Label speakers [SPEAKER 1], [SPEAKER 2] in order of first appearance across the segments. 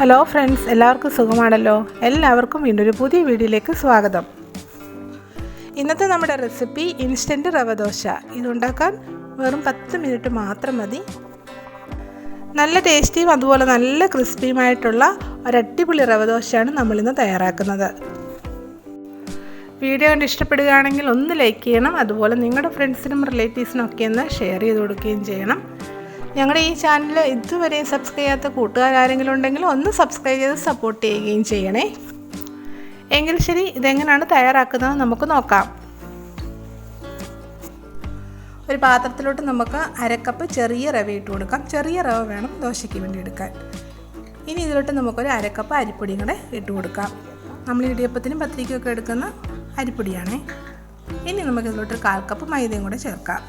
[SPEAKER 1] Hello friends എല്ലാവർക്കും സുഖമാണല്ലോ? എല്ലാവർക്കും വീണ്ടും ഒരു പുതിയ വീഡിയോയിലേക്ക് സ്വാഗതം. ഇന്നത്തെ നമ്മുടെ റെസിപ്പി ഇൻസ്റ്റന്റ് റവ ദോശ. ഇതുണ്ടാക്കാൻ വെറും പത്ത് മിനിറ്റ് മാത്രം മതി. നല്ല ടേസ്റ്റിയും അതുപോലെ നല്ല ക്രിസ്പിയുമായിട്ടുള്ള ഒരു അടിപൊളി റവ ദോശയാണ് നമ്മളിന്ന് തയ്യാറാക്കുന്നത്. വീഡിയോ കണ്ട് ഇഷ്ടപ്പെടുകയാണെങ്കിൽ ഒന്ന് ലൈക്ക് ചെയ്യണം. അതുപോലെ നിങ്ങളുടെ ഫ്രണ്ട്സിനും റിലേറ്റീവ്സിനും ഒക്കെ ഒന്ന് ഷെയർ ചെയ്ത് കൊടുക്കുകയും ചെയ്യണം. ഞങ്ങളുടെ ഈ ചാനൽ ഇതുവരെയും സബ്സ്ക്രൈബ് ചെയ്യാത്ത കൂട്ടുകാരെങ്കിലും ഉണ്ടെങ്കിൽ ഒന്ന് സബ്സ്ക്രൈബ് ചെയ്ത് സപ്പോർട്ട് ചെയ്യുകയും ചെയ്യണേ. എങ്കിൽ ശരി ഇതെങ്ങനെയാണ് തയ്യാറാക്കുന്നത് നമുക്ക് നോക്കാം. ഒരു പാത്രത്തിലോട്ട് നമുക്ക് അരക്കപ്പ് ചെറിയ റവ ഇട്ട് കൊടുക്കാം. ചെറിയ റവ വേണം ദോശയ്ക്ക് വേണ്ടി എടുക്കാൻ. ഇനി ഇതിലോട്ട് നമുക്കൊരു അരക്കപ്പ് അരിപ്പൊടിയും കൂടെ ഇട്ട് കൊടുക്കാം. നമ്മൾ ഇടിയപ്പത്തിനും പത്തിരിക്കൊക്കെ എടുക്കുന്ന അരിപ്പൊടിയാണേ. ഇനി നമുക്ക് ഇതിലോട്ട് കാൽ കപ്പ് മൈദയും കൂടെ ചേർക്കാം.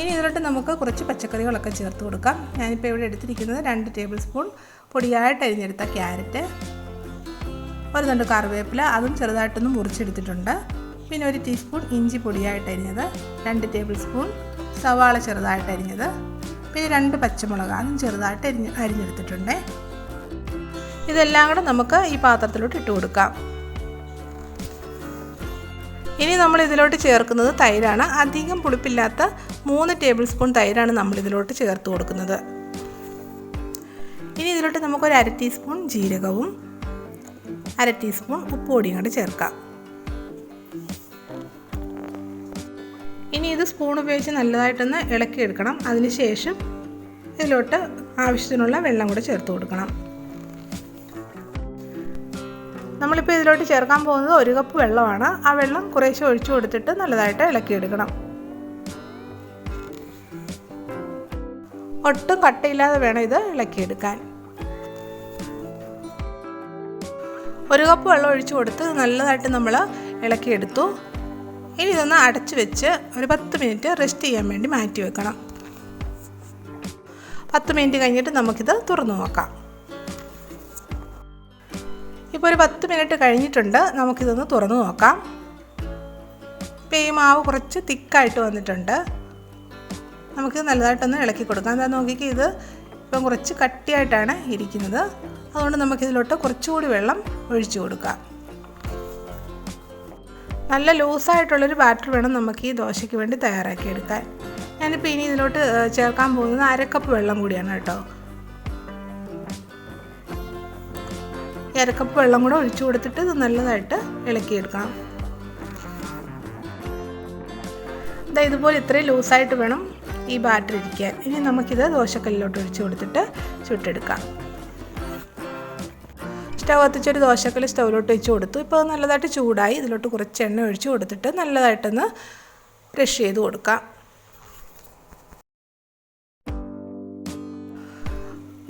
[SPEAKER 1] ഇനി ഇതിലോട്ട് നമുക്ക് കുറച്ച് പച്ചക്കറികളൊക്കെ ചേർത്ത് കൊടുക്കാം. ഞാനിപ്പോൾ ഇവിടെ എടുത്തിരിക്കുന്നത് രണ്ട് ടേബിൾ സ്പൂൺ പൊടിയായിട്ട് അരിഞ്ഞെടുത്ത ക്യാരറ്റ് ഒരു രണ്ട് കറിവേപ്പില അതും ചെറുതായിട്ടൊന്ന് മുറിച്ചെടുത്തിട്ടുണ്ട്. പിന്നെ ഒരു ടീസ്പൂൺ ഇഞ്ചി പൊടിയായിട്ട് അരിഞ്ഞത് രണ്ട് ടേബിൾ സ്പൂൺ സവാള ചെറുതായിട്ട് അരിഞ്ഞത് പിന്നെ രണ്ട് പച്ചമുളക് അതും ചെറുതായിട്ട് അരിഞ്ഞ് അരിഞ്ഞെടുത്തിട്ടുണ്ട്. ഇതെല്ലാം കൂടെ നമുക്ക് ഈ പാത്രത്തിലോട്ട് ഇട്ട് കൊടുക്കാം. ഇനി നമ്മൾ ഇതിലോട്ട് ചേർക്കുന്നത് തൈരാണ്. അധികം പുളിപ്പില്ലാത്ത മൂന്ന് ടേബിൾ സ്പൂൺ തൈരാണ് നമ്മൾ ഇതിലോട്ട് ചേർത്ത് കൊടുക്കുന്നത്. ഇനി ഇതിലോട്ട് നമുക്കൊരു അര ടീസ്പൂൺ ജീരകവും അര ടീസ്പൂൺ ഉപ്പുപൊടിയും കൂടെ ചേർക്കാം. ഇനി ഇത് സ്പൂൺ ഉപയോഗിച്ച് നല്ലതായിട്ടൊന്ന് ഇളക്കിയെടുക്കണം. അതിനുശേഷം ഇതിലോട്ട് ആവശ്യത്തിനുള്ള വെള്ളം കൂടെ ചേർത്ത് കൊടുക്കണം. നമ്മളിപ്പോൾ ഇതിലോട്ട് ചേർക്കാൻ പോകുന്നത് ഒരു കപ്പ് വെള്ളമാണ്. ആ വെള്ളം കുറേശ്ശെ ഒഴിച്ചു കൊടുത്തിട്ട് നല്ലതായിട്ട് ഇളക്കിയെടുക്കണം. ഒട്ടും കട്ടയില്ലാതെ വേണം ഇത് ഇളക്കിയെടുക്കാൻ. ഒരു കപ്പ് വെള്ളം ഒഴിച്ചു കൊടുത്ത് നല്ലതായിട്ട് നമ്മൾ ഇളക്കിയെടുത്തു. ഇനി ഇതൊന്ന് അടച്ചു വെച്ച് ഒരു പത്ത് മിനിറ്റ് റെസ്റ്റ് ചെയ്യാൻ വേണ്ടി മാറ്റി വെക്കണം. പത്ത് മിനിറ്റ് കഴിഞ്ഞിട്ട് നമുക്കിത് തുറന്നു നോക്കാം. ഇപ്പോൾ ഒരു പത്ത് മിനിറ്റ് കഴിഞ്ഞിട്ടുണ്ട്. നമുക്കിതൊന്ന് തുറന്നു നോക്കാം. ഇപ്പോൾ ഈ മാവ് കുറച്ച് തിക്കായിട്ട് വന്നിട്ടുണ്ട്. നമുക്ക് നല്ലതായിട്ടൊന്ന് ഇളക്കി കൊടുക്കാം. എന്താ നോക്കിക്ക് ഇത് ഇപ്പം കുറച്ച് കട്ടിയായിട്ടാണ് ഇരിക്കുന്നത്. അതുകൊണ്ട് നമുക്കിതിലോട്ട് കുറച്ചുകൂടി വെള്ളം ഒഴിച്ചു കൊടുക്കാം. നല്ല ലൂസായിട്ടുള്ളൊരു ബാറ്റർ വേണം നമുക്ക് ഈ ദോശയ്ക്ക് വേണ്ടി തയ്യാറാക്കി എടുക്കാൻ ഞാനിപ്പോൾ ഇനി ഇതിലോട്ട് ചേർക്കാൻ പോകുന്നത് അരക്കപ്പ് വെള്ളം കൂടിയാണ് കേട്ടോ. അരക്കപ്പ് വെള്ളം കൂടെ ഒഴിച്ചു കൊടുത്തിട്ട് ഇത് നല്ലതായിട്ട് ഇളക്കിയെടുക്കണം. ഇതാ ഇതുപോലെ ഇത്രയും ലൂസായിട്ട് വേണം ഈ ബാറ്റർ ഇരിക്കാൻ. ഇനി നമുക്കിത് ദോശക്കല്ലിലോട്ട് ഒഴിച്ചു കൊടുത്തിട്ട് ചുട്ടെടുക്കാം. സ്റ്റവ് കത്തിച്ചൊരു ദോശക്കല്ല് സ്റ്റൗവിലോട്ട് വെച്ച് കൊടുത്തു. ഇപ്പോൾ നല്ലതായിട്ട് ചൂടായി. ഇതിലോട്ട് കുറച്ച് എണ്ണ ഒഴിച്ചു കൊടുത്തിട്ട് നല്ലതായിട്ടൊന്ന് ബ്രഷ് ചെയ്ത് കൊടുക്കാം.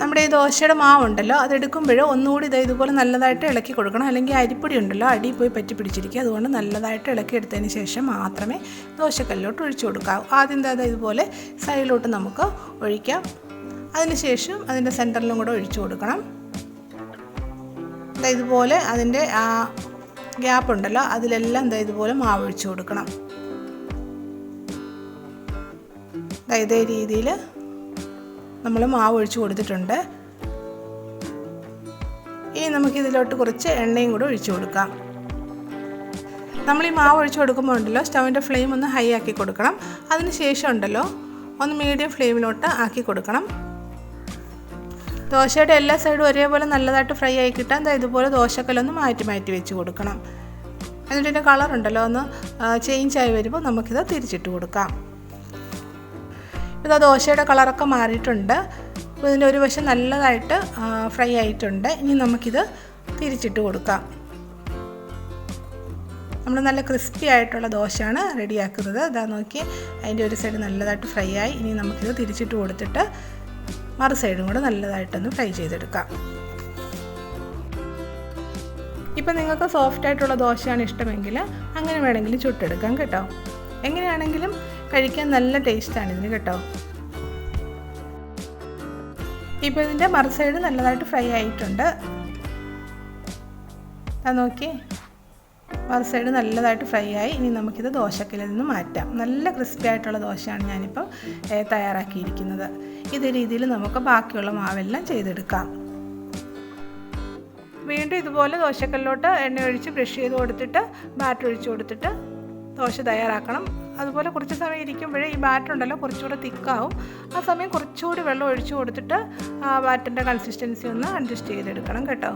[SPEAKER 1] നമ്മുടെ ഈ ദോശയുടെ മാവുണ്ടല്ലോ അതെടുക്കുമ്പോൾ ഒന്നുകൂടി ഇത് ഇതുപോലെ നല്ലതായിട്ട് ഇളക്കി കൊടുക്കണം. അല്ലെങ്കിൽ അരിപ്പൊടി ഉണ്ടല്ലോ അടി പോയി പറ്റി പിടിച്ചിരിക്കുക. അതുകൊണ്ട് നല്ലതായിട്ട് ഇളക്കി എടുത്തതിന് ശേഷം മാത്രമേ ദോശക്കല്ലിലോട്ട് ഒഴിച്ചു കൊടുക്കാവൂ. ആദ്യം അത് ഇതുപോലെ സൈഡിലോട്ട് നമുക്ക് ഒഴിക്കാം. അതിനുശേഷം അതിന്റെ സെന്ററിലും കൂടെ ഒഴിച്ചു കൊടുക്കണം. ഇതുപോലെ അതിന്റെ ആ ഗ്യാപ്പ് ഉണ്ടല്ലോ അതിലെല്ലാം എന്താ ഇതുപോലെ മാവ് ഒഴിച്ചു കൊടുക്കണം. ഇതേ രീതിയിൽ നമ്മൾ മാവ് ഒഴിച്ച് കൊടുത്തിട്ടുണ്ട്. ഇനി നമുക്കിതിലോട്ട് കുറച്ച് എണ്ണയും കൂടെ ഒഴിച്ചു കൊടുക്കാം. നമ്മൾ ഈ മാവ് ഒഴിച്ചു കൊടുക്കുമ്പോൾ ഉണ്ടല്ലോ സ്റ്റൗവിന്റെ ഫ്ലെയിം ഒന്ന് ഹൈ ആക്കി കൊടുക്കണം. അതിന് ശേഷം ഉണ്ടല്ലോ ഒന്ന് മീഡിയം ഫ്ലെയിമിലോട്ട് ആക്കി കൊടുക്കണം. ദോശയുടെ എല്ലാ സൈഡും ഒരേപോലെ നല്ലതായിട്ട് ഫ്രൈ ആയി കിട്ടാൻ ഇതുപോലെ ദോശക്കല്ലൊന്ന് മാറ്റി മാറ്റി വെച്ച് കൊടുക്കണം. എന്നിട്ട് കളറുണ്ടല്ലോ കളർ ഉണ്ടല്ലോ ഒന്ന് ചേഞ്ച് ആയി വരുമ്പോൾ നമുക്കിത് തിരിച്ചിട്ട് കൊടുക്കാം. ഇത് ദോശയുടെ കളറൊക്കെ മാറിയിട്ടുണ്ട്. അപ്പോൾ ഇതിന്റെ ഒരു വശം നല്ലതായിട്ട് ഫ്രൈ ആയിട്ടുണ്ട്. ഇനി നമുക്കിത് തിരിച്ചിട്ട് കൊടുക്കാം. നമ്മൾ നല്ല ക്രിസ്പി ആയിട്ടുള്ള ദോശയാണ് റെഡിയാക്കുന്നത്. ഇതാ നോക്കി അതിന്റെ ഒരു സൈഡ് നല്ലതായിട്ട് ഫ്രൈ ആയി. ഇനി നമുക്കിത് തിരിച്ചിട്ട് കൊടുത്തിട്ട് മറു സൈഡും കൂടെ നല്ലതായിട്ടൊന്ന് ഫ്രൈ ചെയ്തെടുക്കാം. ഇപ്പം നിങ്ങൾക്ക് സോഫ്റ്റ് ആയിട്ടുള്ള ദോശയാണ് ഇഷ്ടമെങ്കിൽ അങ്ങനെ വേണമെങ്കിൽ ചുട്ടെടുക്കാം കേട്ടോ. എങ്ങനെയാണെങ്കിലും കഴിക്കാൻ നല്ല ടേസ്റ്റാണ് ഇതിന് കേട്ടോ. ഇപ്പോൾ ഇതിന്റെ മറു സൈഡ് നല്ലതായിട്ട് ഫ്രൈ ആയിട്ടുണ്ട്. അത് നോക്കി. മറു സൈഡ് നല്ലതായിട്ട് ഫ്രൈ ആയി. ഇനി നമുക്കിത് ദോശക്കല്ലിൽ നിന്ന് മാറ്റാം. നല്ല ക്രിസ്പി ആയിട്ടുള്ള ദോശയാണ് ഞാനിപ്പോൾ തയ്യാറാക്കിയിരിക്കുന്നത്. ഇതേ രീതിയിൽ നമുക്ക് ബാക്കിയുള്ള മാവെല്ലാം ചെയ്തെടുക്കാം. വീണ്ടും ഇതുപോലെ ദോശക്കല്ലോട്ട് എണ്ണ ഒഴിച്ച് ബ്രഷ് ചെയ്ത് കൊടുത്തിട്ട് ബാറ്റർ ഒഴിച്ച് കൊടുത്തിട്ട് ദോശ തയ്യാറാക്കണം. അതുപോലെ കുറച്ച് സമയം ഇരിക്കുമ്പോഴേ ഈ ബാറ്റർ ഉണ്ടല്ലോ കുറച്ചുകൂടെ തിക്കാവും. ആ സമയം കുറച്ചുകൂടി വെള്ളം ഒഴിച്ചു കൊടുത്തിട്ട് ആ ബാറ്ററിന്റെ കൺസിസ്റ്റൻസി ഒന്ന് അഡ്ജസ്റ്റ് ചെയ്തെടുക്കണം കേട്ടോ.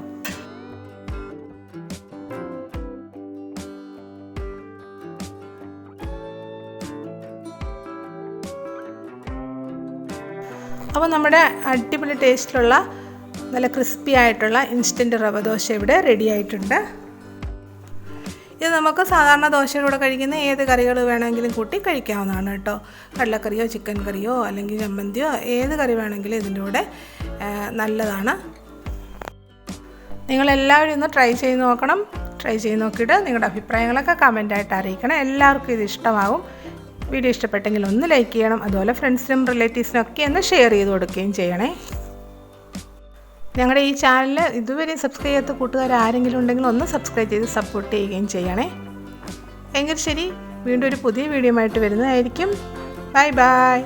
[SPEAKER 1] അപ്പോൾ നമ്മുടെ അടിപൊളി ടേസ്റ്റിലുള്ള നല്ല ക്രിസ്പി ആയിട്ടുള്ള ഇൻസ്റ്റന്റ് റവ ദോശ ഇവിടെ റെഡി ആയിട്ടുണ്ട്. ഇത് നമുക്ക് സാധാരണ ദോശയുടെ കൂടെ കഴിക്കുന്ന ഏത് കറികൾ വേണമെങ്കിലും കൂട്ടി കഴിക്കാവുന്നതാണ് കേട്ടോ. കടലക്കറിയോ ചിക്കൻ കറിയോ അല്ലെങ്കിൽ ചമ്മന്തിയോ ഏത് കറി വേണമെങ്കിലും ഇതിന്റെ കൂടെ നല്ലതാണ്. നിങ്ങളെല്ലാവരും ഒന്ന് ട്രൈ ചെയ്ത് നോക്കണം. ട്രൈ ചെയ്ത് നോക്കിയിട്ട് നിങ്ങളുടെ അഭിപ്രായങ്ങളൊക്കെ കമന്റായിട്ട് അറിയിക്കണം. എല്ലാവർക്കും ഇത് ഇഷ്ടമാകും വീഡിയോ ഇഷ്ടപ്പെട്ടെങ്കിൽ ഒന്ന് ലൈക്ക് ചെയ്യണം. അതുപോലെ ഫ്രണ്ട്സിനും റിലേറ്റീവ്സിനും ഒക്കെ ഒന്ന് ഷെയർ ചെയ്ത് കൊടുക്കുകയും ചെയ്യണേ. ഞങ്ങളുടെ ഈ ചാനൽ ഇതുവരെ സബ്സ്ക്രൈബ് ചെയ്യാത്ത കൂട്ടുകാർ ആരെങ്കിലും ഉണ്ടെങ്കിൽ ഒന്ന് സബ്സ്ക്രൈബ് ചെയ്ത് സപ്പോർട്ട് ചെയ്യുകയും ചെയ്യണേ. എങ്കിൽ ശരി വീണ്ടും ഒരു പുതിയ വീഡിയോ ആയിട്ട് വരുന്നതായിരിക്കും. Bye bye